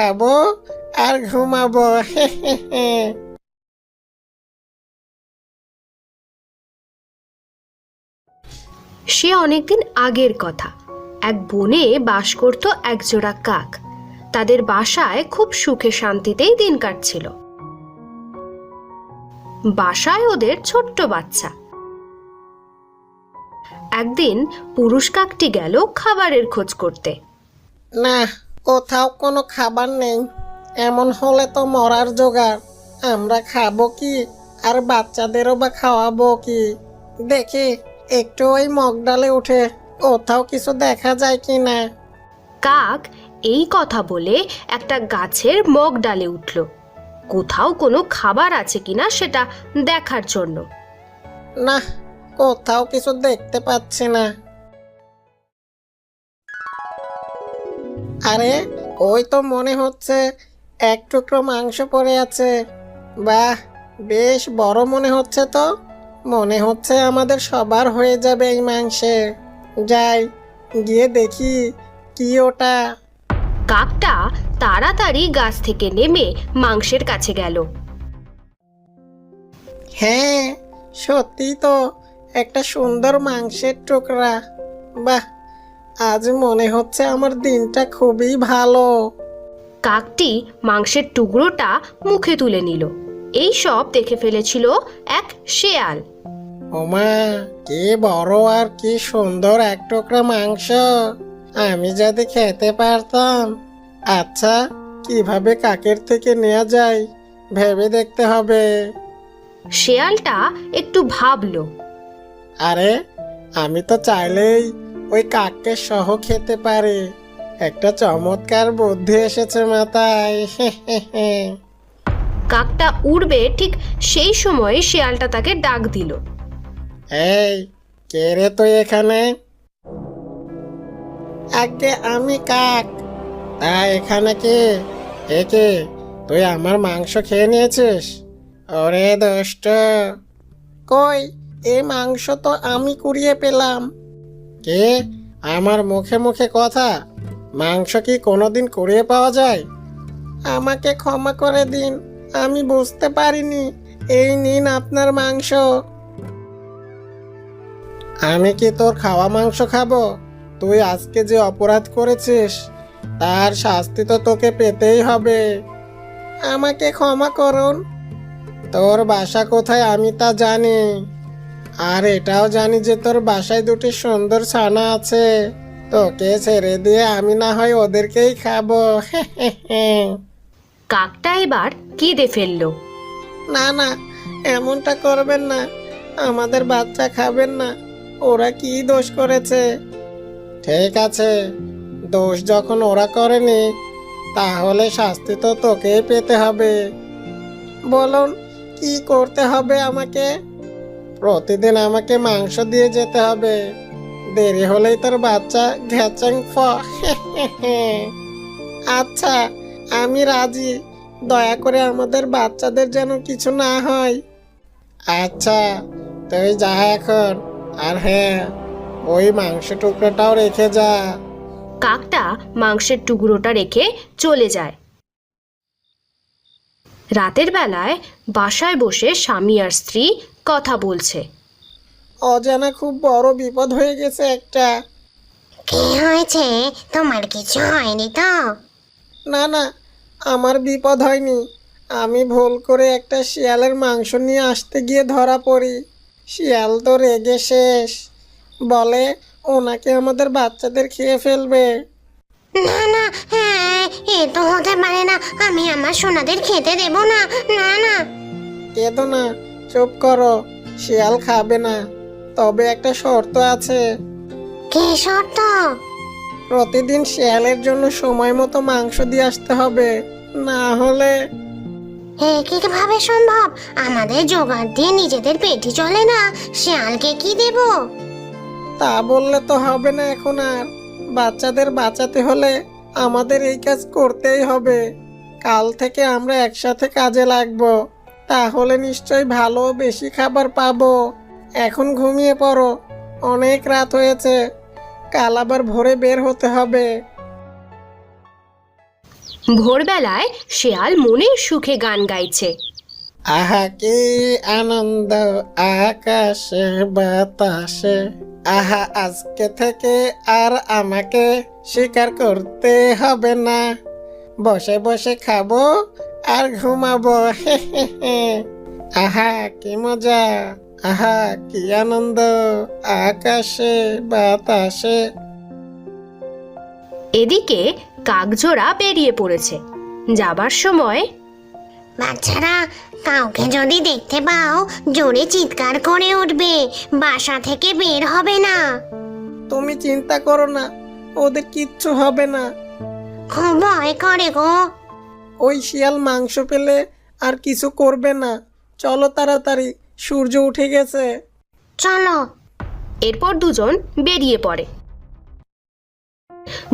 খাব আর ঘুমাবো। সে অনেকদিন আগের কথা। এক বনে বাস করত একজোড়া কাক। তাদের বাসায় খুব সুখে শান্তিতেই দিন কাটছিল। বাসায় ওদের ছোট্ট বাচ্চা। একদিন পুরুষ কাকটি গেল খাবারের খোঁজ করতে। না কোথাও কোনো খাবার নেই। এমন হলে তো মরার জোগাড়। আমরা খাব কি? আর বাচ্চাদেরও বা খাওয়াবো কি? দেখি একটু ওই মগডালে উঠে কোথাও কিছু দেখা যায় কি না? কাক এই কথা বলে একটা গাছের মগ ডালে উঠল। কোথাও কোনো খাবার আছে কিনা সেটা দেখার জন্য। না কোথাও কিছু দেখতে পাচ্ছি না। আরে ওই তো মনে হচ্ছে এক টুকরো মাংস পড়ে আছে। বাহ বেশ বড় মনে হচ্ছে তো। মনে হচ্ছে আমাদের সবার হয়ে যাবে এই মাংসে। যাই গিয়ে দেখি কি ওটা। কাকটা তাড়াতাড়ি গাছ থেকে নেমে মাংসের কাছে গেল। হ্যাঁ সত্যি তো একটা সুন্দর মাংসের টুকরা। বাহ আজ মনে হচ্ছে আমার দিনটা খুবই ভালো। কাকটি মাংসের টুকরোটা মুখে তুলে নিল। এই সব দেখে ফেলেছিল এক শেয়াল। ওমা কি বড় আর কি সুন্দর এক টুকরা মাংস। আমি যদি খেতে পারতাম। আচ্ছা কীভাবে কাকের থেকে নেওয়া যায়? ভেবে দেখতে হবে। শেয়ালটা একটু ভাবলো। আরে আমি তো চাইলেই ওই কাককে সহ খেতে পারে। একটা চমৎকার বুদ্ধি এসেছে মাথায়। কাকটা উড়বে ঠিক সেই সময় শেয়ালটা তাকে ডাক দিল। এই কে রে তুই এখানে? আগে আমি কাক। তা এখানে কে? এ কে? তুই আমার মাংস খেয়ে নিয়েছিস? ওরে দোষ্ট। কই এই মাংস তো আমি কুড়িয়ে পেলাম। কে? আমার মুখে মুখে কথা। মাংস কি কোনোদিন কুড়িয়ে পাওয়া যায়? আমাকে ক্ষমা করে দিন, আমি বুঝতে পারিনি। এই নিন আপনার মাংস। আমি কি তোর খাওয়া মাংস খাব? তুই আজকে যে অপরাধ করেছিস, তার শাস্তি তো তোকে পেতেই হবে। আমাকে ক্ষমা করুন। তোর বাসা কোথায় আমি তা জানি। আর এটাও জানি যে তোর বাসায় দুটি সুন্দর ছানা আছে। তোকে ছেড়ে দিয়ে আমি না হয় ওদেরকেই খাব। কাকটা এবার কেঁদে ফেলল। না না এমনটা করবেন না। আমাদের বাচ্চা খাবেন না। ওরা কি দোষ করেছে? ঠিক আছে দোষ যখন ওরা করেনি তাহলে শাস্তি তো তোকেই পেতে হবে। বলুন কি করতে হবে আমাকে? প্রতিদিন আমাকে মাংস দিয়ে যেতে হবে। দেরি হলেই তোর বাচ্চা ঘ্যাচাং আচ্ছা আমি রাজি। দয়া করে আমাদের বাচ্চাদের যেন কিছু না হয়। আচ্ছা তুই যা এখন। আর হ্যাঁ ওই মাংস টুকরোটাও রেখে যা। কাকটা মাংসের টুকরোটা রেখে চলে যায়। রাতের বেলায় বাসায় বসে স্বামী আর স্ত্রী কথা বলছে। অজানা খুব বড় বিপদ হয়ে গেছে একটা। কি হয়েছে? তোমার কিছু হয়নি তো? না না আমার বিপদ হয়নি। আমি ভুল করে একটা শিয়ালের মাংস নিয়ে আসতে গিয়ে ধরা পড়ি। শিয়াল তো রেগে শেষ। বলে ওনাকে আমাদের বাচ্চাদের খেয়ে ফেলবে। না না হ্যাঁ এ তো হতে পারে না। আমি আমার সোনাদের খেতে দেব না। না না। কেঁদো না। চুপ করো শিয়াল খাবে না। তবে একটা শর্ত আছে। কি শর্ত? প্রতিদিন শিয়ালের জন্য সময় মতো মাংস দিয়ে আসতে হবে না হলে এ কীভাবে সম্ভব। আমাদের জোগাড় দিয়ে নিজেদের পেটি চলে না। শিয়ালকে কি দেব? তা বললে তো হবে না এখন আর। বাচ্চাদের বাঁচাতে হলে আমাদের এই কাজ করতেই হবে। কাল থেকে আমরা একসাথে কাজে লাগবো। তাহলে নিশ্চয়ই ভালো বেশি খাবার পাবো। এখন ঘুমিয়ে পড়ো। অনেক রাত হয়েছে। কাল আবার ভোরে বের হতে হবে। ভোরবেলায় শেয়াল মনের সুখে গান গাইছে। আহা কি আনন্দ! আকাশে বাতাসে। আহা আজকে থেকে আর আমাকে স্বীকার করতে হবে না। বসে বসে খাব। আর ঘুমাবো। আহা কি মজা। আহা কি আনন্দ। আকাশে বাতাসে। এদিকে কাকজোড়া বেরিয়ে পড়েছে। যাবার সময় বাচ্চারা কাউকে যদি দেখতে পাও জোরে চিৎকার করে উঠবে। বাসা থেকে বের হবে না। তুমি চিন্তা করো না ওদের কিচ্ছু হবে না। খুব ভয় করে গো। ওই শিয়াল মাংস পেলে আর কিছু করবে না। চলো তাড়াতাড়ি সূর্য উঠে গেছে। চলো। এরপর দুজন বেরিয়ে পড়ে।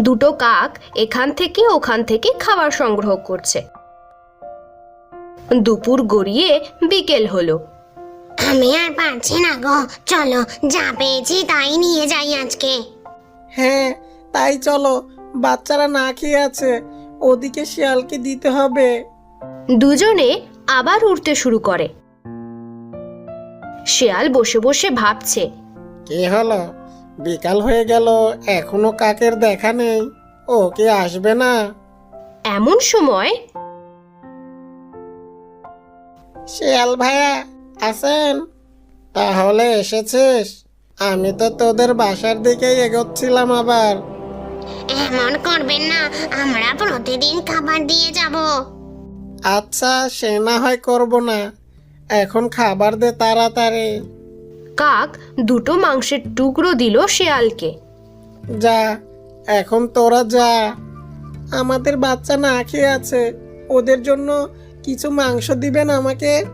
দুটো কাক এখান থেকে ওখান থেকে খাবার সংগ্রহ করছে। দুপুর গড়িয়ে বিকেল হলো। আমি আর পারছি না গো। চলো যা পেয়েছি তাই নিয়ে যাই আজকে। হ্যাঁ তাই চলো। বাচ্চারা না খেয়ে আছে। ওদিকে শিয়ালকে দিতে হবে। দুজনে আবার উঠতে শুরু করে। শেয়াল বসে বসে ভাবছে কে হলো? বিকাল হয়ে গেল এখনও কাকের দেখা নেই ও কে আসবে না? এমন সময় শিয়াল ভাইয়া আছেন তাহলে এসেছিস? আমি তো তোদের বাসার দিকেই এগোচ্ছিলাম আবার। এমন করবেন না আমরা প্রতিদিন খাবার দিয়ে যাব। আচ্ছা সে না হয় করব না। এখন খাবার দে তাড়াতাড়ি। কাক দুটো মাংসের টুকরো দিল শেয়ালকে। যা এখন তোরা যা। আমাদের বাচ্চা না খেয়ে আছে ওদের জন্য কিছু মাংস দিবেন আমাকে?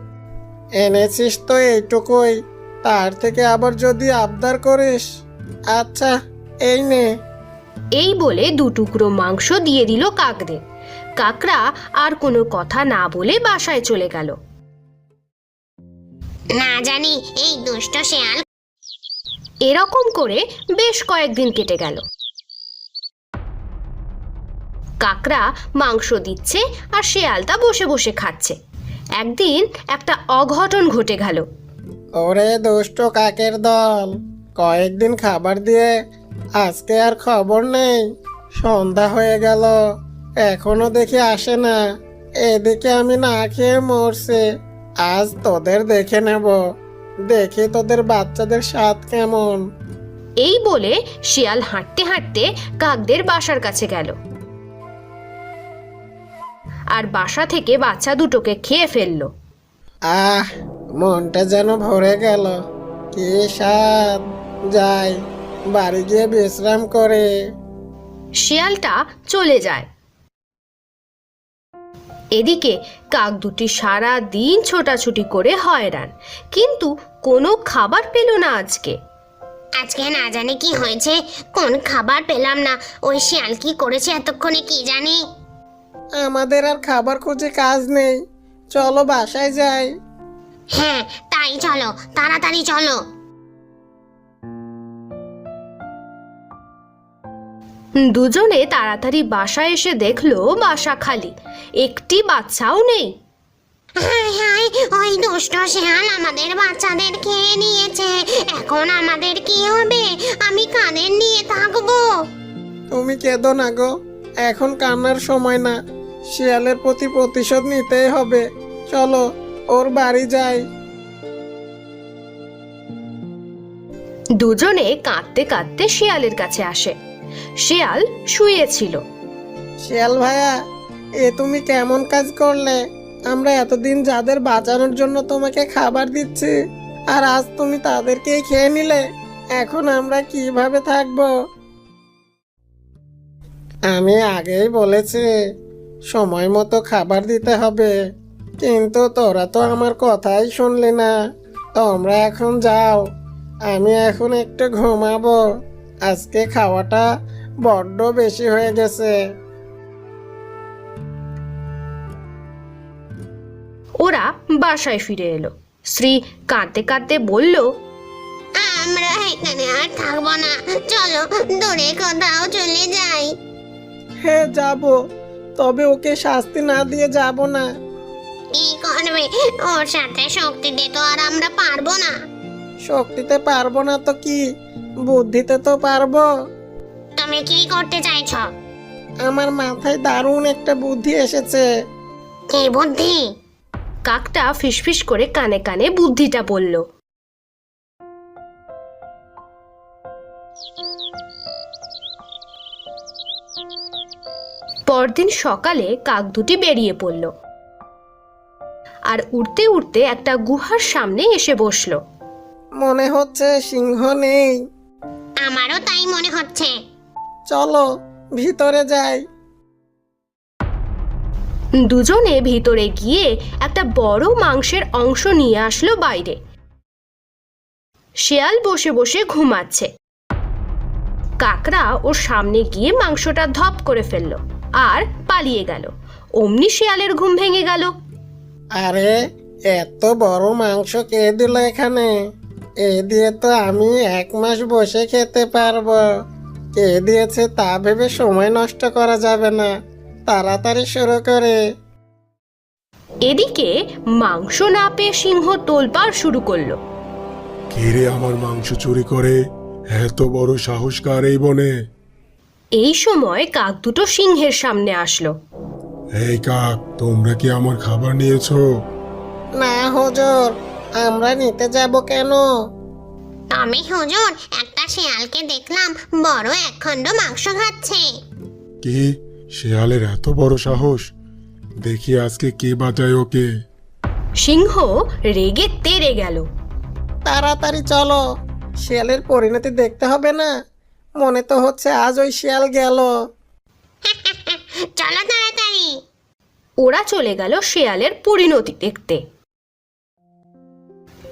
এনেছিস তো এইটুকুই তার থেকে আবার যদি আবদার করিস। আচ্ছা এই নে। এই বলে দু টুকরো মাংস দিয়ে দিল কাকদের। কাকরা আর কোনো কথা না বলে বাসায় চলে গেল। না জানি এই দুষ্ট শেয়াল। এরকম করে বেশ কয়েকদিন কেটে গেল। কাকরা মাংস দিচ্ছে আর শেয়ালটা বসে বসে খাচ্ছে। একদিন একটা অঘটন ঘটে গেল। ওরে দুষ্ট কাকের দল কয়েকদিন খাবার দিয়ে আজকে আর খবর নেই। সন্ধ্যা হয়ে গেল। এখনও দেখি আসে না। এদিকে আমি না খেয়ে মরছি। আজ তোদের দেখে নেব। দেখি তোদের বাচ্চাদের স্বাদ কেমন। এই বলে শিয়াল হাঁটতে হাঁটতে কাকদের বাসার কাছে গেল। আর বাসা থেকে বাচ্চা দুটোকে খেয়ে ফেলল। আহ মনটা যেন ভরে গেল। কি স্বাদ। যাই বাড়ি গিয়ে বিশ্রাম করে। শিয়ালটা চলে যায়। এদিকে কাক দুটি সারা দিন ছোটাছুটি করে হয়রান কিন্তু কোনো খাবার পেল না আজকে। আজকে না জানি কি হয়েছে কোন খাবার পেলাম না ওই শিয়াল কি করেছে এতক্ষণে কি জানি। আমাদের আর খাবার খুঁজে কাজ নেই চলো বাসায় যাই। হ্যাঁ তাই চলো তাড়াতাড়ি চলো। দুজনে তাড়াতাড়ি বাসায় এসে দেখল বাসা খালি। একটি বাচ্চাও নেই। হায় হায় ওই দুষ্ট শেয়াল আমাদের বাচ্চাদের খেয়ে নিয়েছে। এখন আমাদের কি হবে? আমি কাদের নিয়ে থাকব। তুমি কেঁদো না গো এখন কান্নার সময় না। শিয়ালের প্রতি প্রতিশোধ নিতেই হবে। চলো ওর বাড়ি যাই। দুজনে কাঁদতে কাঁদতে শিয়ালের কাছে আসে। শিয়াল শুয়েছিল শিয়াল ভাইয়া, এ তুমি কেমন কাজ করলে? আমরা এতদিন যাদের বাঁচানোর জন্য তোমাকে খাবার দিচ্ছি, আর আজ তুমি তাদেরকেই খেয়ে নিলে, এখন আমরা কীভাবে থাকব? আমি আগেই বলেছি, সময় মতো খাবার দিতে হবে। কিন্তু তোরা তো আমার কথাই শুনলি না। তোমরা এখন যাও, আমি এখন একটু ঘুমাবো। আজকে খাওয়াটা বড্ড বেশি হয়ে গেছে। ওরা বাসায় ফিরে এলো। শ্রী কাঁদতে কাঁদতে বলল আমরা এখানে আর থাকব না। চলো দূরে কোথাও চলে যাই। হ্যাঁ যাব। তবে ওকে শাস্তি না দিয়ে যাব না। কি করবে? ওর সাথে শক্তি দিয়ে তো আর আমরা পারব না। শক্তিতে পারব না তো কি? বুদ্ধিতে তো পারব। তুমি কি করতে চাইছো? আমার মাথায় দারুণ একটা বুদ্ধি এসেছে। কি বুদ্ধি? কাকটা ফিসফিস করে কানে কানে বুদ্ধিটা বলল। পরদিন সকালে কাক দুটি বেরিয়ে পড়ল। আর উড়তে উড়তে একটা গুহার সামনে এসে বসল। মনে হচ্ছে সিংহ নেই। তাই মনে হচ্ছে। চলো ভিতরে যাই। দুজনে ভিতরে গিয়ে একটা বড় মাংসের অংশ নিয়ে আসলো বাইরে। শেয়াল বসে বসে ঘুমাচ্ছে। কাকরা ওর সামনে গিয়ে মাংসটা ধপ করে ফেলল আর পালিয়ে গেল। অমনি শেয়ালের ঘুম ভেঙে গেল। আরে এত বড় মাংস কে দিল এখানে? এ দিয়ে তো আমি এক মাস বসে খেতে পারব। কে দিয়েছে তা ভেবে সময় নষ্ট করা যাবে না। তাড়াতাড়ি শুরু করে। এদিকে মাংস না পেয়ে সিংহ তোলপাড় শুরু করল। কে আমার মাংস চুরি করে? এত বড় সাহস কার এই বনে? এই সময় কাক দুটো সিংহের সামনে আসলো। এই কাক তোমরা কি আমার খাবার নিয়েছো? না হুজুর। আমরা নিতে যাব কেন? আমি হুজুর একটা শিয়ালকে দেখলাম বড় একখণ্ড মাংস খাচ্ছে। কি? শেয়ালের এত বড় সাহস? দেখি আজকে কে বাঁচায় ওকে। সিংহ রেগে তেড়ে গেল। তাড়াতাড়ি চলো শিয়ালের পরিণতি দেখতে হবে না। মনে তো হচ্ছে আজ ওই শিয়াল গেল। চলো তাড়াতাড়ি। ওরা চলে গেল শেয়ালের পরিণতি দেখতে।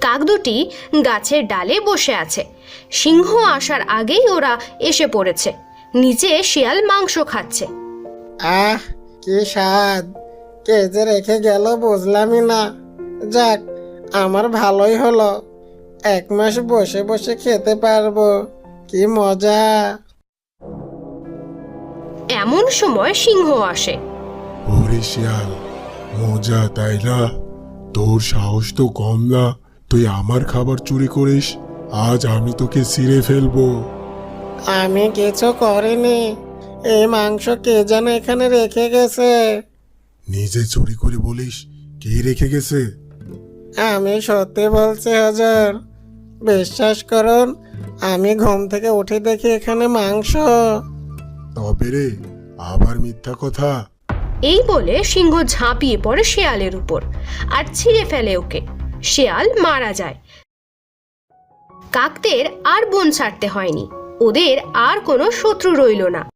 কাক দুটি গাছের ডালে বসে আছে। সিংহ আসার আগেই ওরা এসে পড়েছে। নিচে শিয়াল মাংস খাচ্ছে। আহ কি স্বাদ। কে যে রেখে গেল বুঝলামই না। যাক আমার ভালোই হলো। এক মাস বসে বসে খেতে পারব। কি মজা। এমন সময় সিংহ আসে। ওরে শিয়াল মজা তাই না? তোর সাহস তো কম না। তুই আমার খাবার চুরি করিস আজ আমি তোকে ছিঁড়ে ফেলব। আমি কিছু করিনি। এই মাংস কে যেন এখানে রেখে গেছে? নিজে চুরি করে বলিস কে রেখে গেছে? আমি সত্যি বলছি হাজার। বিশ্বাস করুন আমি ঘুম থেকে উঠে দেখি এখানে মাংস। তবে রে আবার মিথ্যা কথা। এই বলে সিংহ ঝাঁপিয়ে পড়ে শেয়ালের উপর আর ছিঁড়ে ফেলে ওকে। শেয়াল মারা যায়। কাকদের আর বন ছাড়তে হয়নি। ওদের আর কোনো শত্রু রইল না।